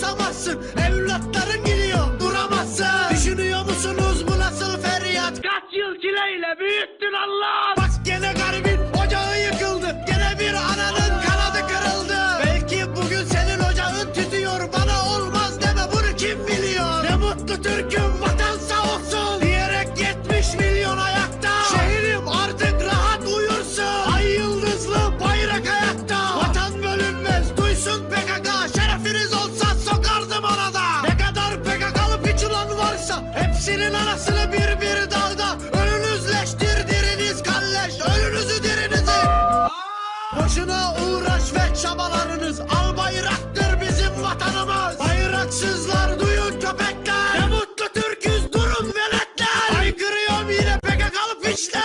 susamazsın Evlatların gidiyor duramazsın. Düşünüyor musunuz bu nasıl feryat? Kaç yıl çileyle büyüttün Allah'ım Hepsinin anasını bir bir dalda Ölünüz leştir diriniz kalleş Ölünüzü dirinizin Boşuna uğraş ve çabalarınız Al bayraktır bizim vatanımız. Bayraksızlar duyun köpekler. Ne mutlu Türk'üz durun veletler. Aykırıyorum yine PKK'lı piçler